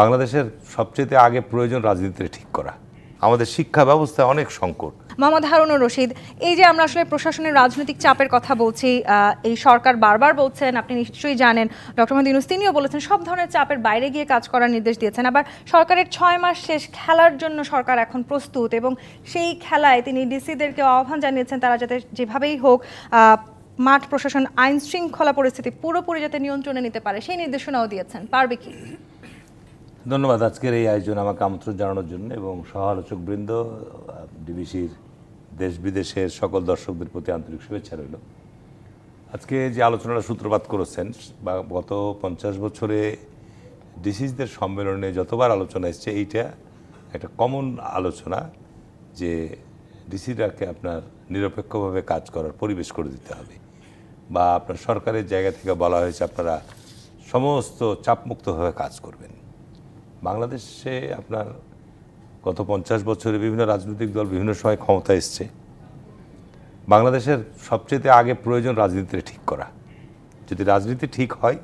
বাংলাদেশের সবচেয়ে আগে প্রয়োজন রাজনীতিটা ঠিক করা। আমাদের শিক্ষা ব্যবস্থায় অনেক সংকট। মোহাম্মদ হারুনুর রশিদ, এই যে আমরা আসলে প্রশাসনের রাজনৈতিক চাপের কথা বলছি এই সরকার বারবার বলছেন, আপনি নিশ্চয়ই জানেন, ডক্টর মোহাম্মদ ইউনুস, তিনিও বলেছেন সব ধরনের চাপের বাইরে গিয়ে কাজ করার নির্দেশ দিয়েছেন। আবার সরকারের ছয় মাস শেষ খেলার জন্য সরকার এখন প্রস্তুত এবং সেই খেলায় তিনি ডিসিদেরকে আহ্বান জানিয়েছেন, তারা যাতে যেভাবেই হোক মাঠ প্রশাসন আইন শৃঙ্খলা পরিস্থিতি পুরোপুরি যাতে নিয়ন্ত্রণে নিতে পারে, সেই নির্দেশনাও দিয়েছেন। পারবে কি? ধন্যবাদ আজকের এই আয়োজন আমাকে আমন্ত্রণ জানানোর জন্য এবং সহ আলোচক বৃন্দ ডিবিসির দেশ বিদেশের সকল দর্শকদের প্রতি আন্তরিক শুভেচ্ছা রইল। আজকে যে আলোচনাটা সূত্রপাত করেছেন, বা গত পঞ্চাশ বছরে ডিসিজদের সম্মেলনে যতবার আলোচনা এসছে, এইটা একটা কমন আলোচনা যে ডিসিরাকে আপনার নিরপেক্ষভাবে কাজ করার পরিবেশ করে দিতে হবে। বা আপনার সরকারের জায়গা থেকে বলা হয়েছে, আপনারা সমস্ত চাপমুক্তভাবে কাজ করবেন। বাংলাদেশে আপনার গত পঞ্চাশ বছরে বিভিন্ন রাজনৈতিক দল বিভিন্ন সময় ক্ষমতা এসছে। বাংলাদেশের সবচেয়ে আগে প্রয়োজন রাজনীতিটা ঠিক করা। যদি রাজনীতি ঠিক হয়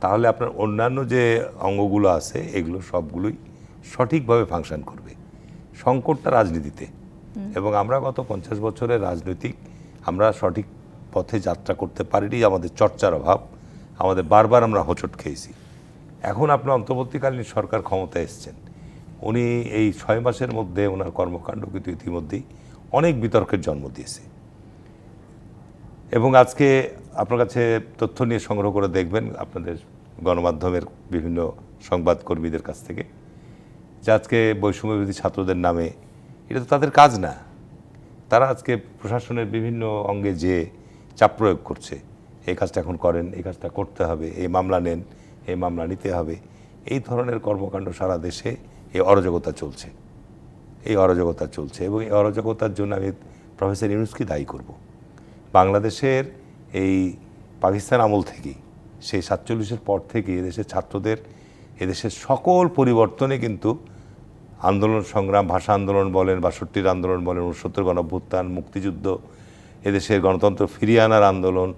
তাহলে আপনার অন্যান্য যে অঙ্গগুলো আছে এগুলো সবগুলোই সঠিকভাবে ফাংশন করবে। সংকটটা রাজনীতিতে। এবং আমরা গত পঞ্চাশ বছরের রাজনৈতিক আমরা সঠিক পথে যাত্রা করতে পারিনি আমাদের চর্চার অভাব আমাদের বারবার আমরা হোঁচট খেয়েছি। এখন আপনার অন্তর্বর্তীকালীন সরকার ক্ষমতায় এসছেন। উনি এই ছয় মাসের মধ্যে ওনার কর্মকাণ্ড কিন্তু ইতিমধ্যেই অনেক বিতর্কের জন্ম দিয়েছে। এবং আজকে আপনার কাছে তথ্য নিয়ে সংগ্রহ করে দেখবেন আপনাদের গণমাধ্যমের বিভিন্ন সংবাদকর্মীদের কাছ থেকে, যে আজকে বৈষম্যবিধি ছাত্রদের নামে এটা তো তাদের কাজ না। তারা আজকে প্রশাসনের বিভিন্ন অঙ্গে যে চাপ প্রয়োগ করছে, এই কাজটা এখন করেন, এই কাজটা করতে হবে, এই মামলা নেন এই মামলা নিতে হবে। এই ধরনের কর্মকাণ্ড সারা দেশে এই অরাজকতা চলছে। এই অরাজকতা চলছে এবং এই অরাজকতার জন্য আমি প্রফেসর ইউনুসকে দায়ী করব। বাংলাদেশের এই পাকিস্তান আমল থেকেই, সেই সাতচল্লিশের পর থেকে এদেশের ছাত্রদের, এদেশের সকল পরিবর্তনে কিন্তু আন্দোলন সংগ্রাম, ভাষা আন্দোলন বলেন বাষট্টির আন্দোলন বলেন, উনসত্তর গণভ্যুত্থান মুক্তিযুদ্ধ, এদেশের গণতন্ত্র ফিরিয়ে আনার আন্দোলন,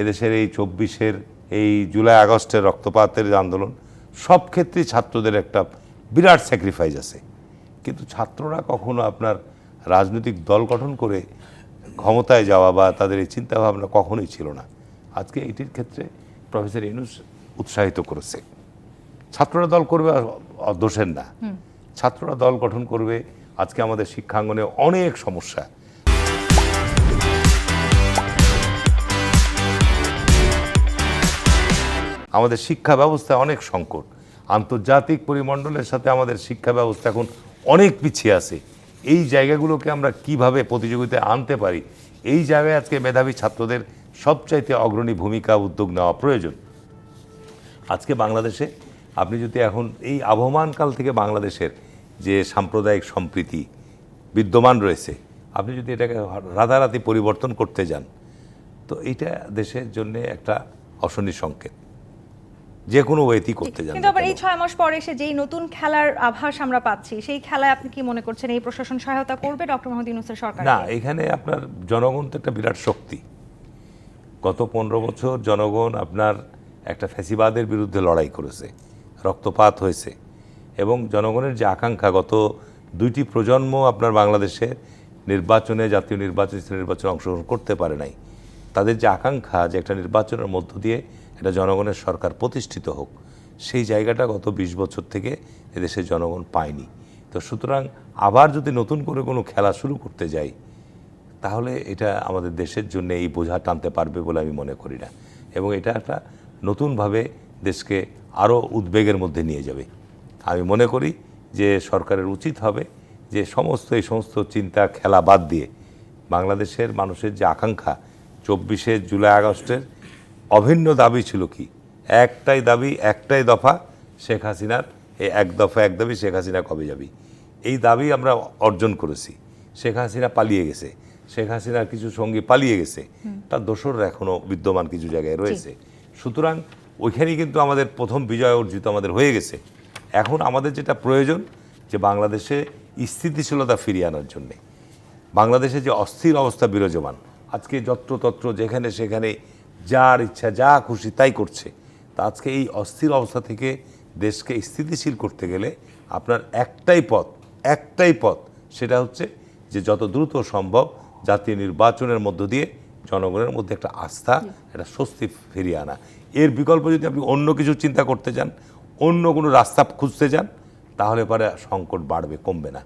এদেশের এই চব্বিশের এই জুলাই আগস্টের রক্তপাতের আন্দোলন সব ক্ষেত্রেই ছাত্রদের একটা বিরাট স্যাক্রিফাইস আছে। কিন্তু ছাত্ররা কখনো আপনার রাজনৈতিক দল গঠন করে ক্ষমতায় যাওয়া বা তাদের এই চিন্তাভাবনা কখনোই ছিল না। আজকে এটির ক্ষেত্রে প্রফেসর ইউনুস উৎসাহিত করেছে। ছাত্ররা দল করবে দোষের না। ছাত্ররা দল গঠন করবে আজকে আমাদের শিক্ষাঙ্গনে অনেক সমস্যা। আমাদের শিক্ষা ব্যবস্থায় অনেক সংকট। আন্তর্জাতিক পরিমণ্ডলের সাথে আমাদের শিক্ষা ব্যবস্থা এখন অনেক পিছিয়ে আছে। এই জায়গাগুলোকে আমরা কীভাবে প্রতিযোগিতায় আনতে পারি? এই জায়গায় আজকে মেধাবী ছাত্রদের সবচাইতে অগ্রণী ভূমিকা, উদ্যোগ নেওয়া প্রয়োজন। আজকে বাংলাদেশে আপনি যদি এখন এই আবহমানকাল থেকে বাংলাদেশের যে সাম্প্রদায়িক সম্প্রীতি বিদ্যমান রয়েছে, আপনি যদি এটাকে রাতারাতি পরিবর্তন করতে যান, তো এইটা দেশের জন্য একটা অশনি সংকেত। যে কোনো ওয়েতেই করতে যান কিন্তু আবার এই ছয় মাস পরে এসে যেই নতুন খেলার আভাস আমরা পাচ্ছি সেই খেলায় আপনি কি মনে করছেন এই প্রশাসন সহায়তা করবে ডক্টর মোহাম্মদ ইউনুসের সরকার না এখানে আপনার জনগণ তো একটা বিরাট শক্তি। গত পনেরো বছর জনগণ আপনার একটা ফ্যাসিবাদের বিরুদ্ধে লড়াই করেছে রক্তপাত হয়েছে এবং জনগণের যে আকাঙ্ক্ষা গত দুইটি প্রজন্ম আপনার বাংলাদেশে নির্বাচনে জাতীয় নির্বাচন নির্বাচনে অংশগ্রহণ করতে পারে নাই। তাদের যে আকাঙ্ক্ষা যে একটা নির্বাচনের মধ্য দিয়ে একটা জনগণের সরকার প্রতিষ্ঠিত হোক, সেই জায়গাটা গত বিশ বছর থেকে এদেশের জনগণ পায়নি। তো সুতরাং আবার যদি নতুন করে কোনো খেলা শুরু করতে যাই, তাহলে এটা আমাদের দেশের জন্য এই বোঝা টানতে পারবে বলে আমি মনে করি না। এবং এটা একটা নতুনভাবে দেশকে আরও উদ্বেগের মধ্যে নিয়ে যাবে। আমি মনে করি যে সরকারের উচিত হবে যে সমস্ত, এই সমস্ত চিন্তা, খেলা বাদ দিয়ে বাংলাদেশের মানুষের যে আকাঙ্ক্ষা, চব্বিশে জুলাই আগস্টের অভিন্ন দাবি ছিল কি? একটাই দাবি একটাই দফা শেখ হাসিনার এই এক দফা এক দাবি শেখ হাসিনা কবে যাবি? এই দাবি আমরা অর্জন করেছি। শেখ হাসিনা পালিয়ে গেছে। শেখ হাসিনার কিছু সঙ্গী পালিয়ে গেছে। তার দোসররা এখনও বিদ্যমান কিছু জায়গায় রয়েছে। সুতরাং ওইখানেই কিন্তু আমাদের প্রথম বিজয় অর্জিত আমাদের হয়ে গেছে। এখন আমাদের যেটা প্রয়োজন যে বাংলাদেশে স্থিতিশীলতা ফিরিয়ে আনার জন্যে। বাংলাদেশে যে অস্থির অবস্থা বিরাজমান আজকে যত্রতত্র যেখানে সেখানে যার ইচ্ছা, যা খুশি তাই করছে। তা আজকে এই অস্থির অবস্থা থেকে দেশকে স্থিতিশীল করতে গেলে আপনার একটাই পথ একটাই পথ, সেটা হচ্ছে যে যত দ্রুত সম্ভব জাতীয় নির্বাচনের মধ্য দিয়ে জনগণের মধ্যে একটা আস্থা, একটা স্বস্তি ফিরিয়ে আনা। এর বিকল্প যদি আপনি অন্য কিছু চিন্তা করতে চান, অন্য কোনো রাস্তা খুঁজতে চান, তাহলে পরে সংকট বাড়বে, কমবে না।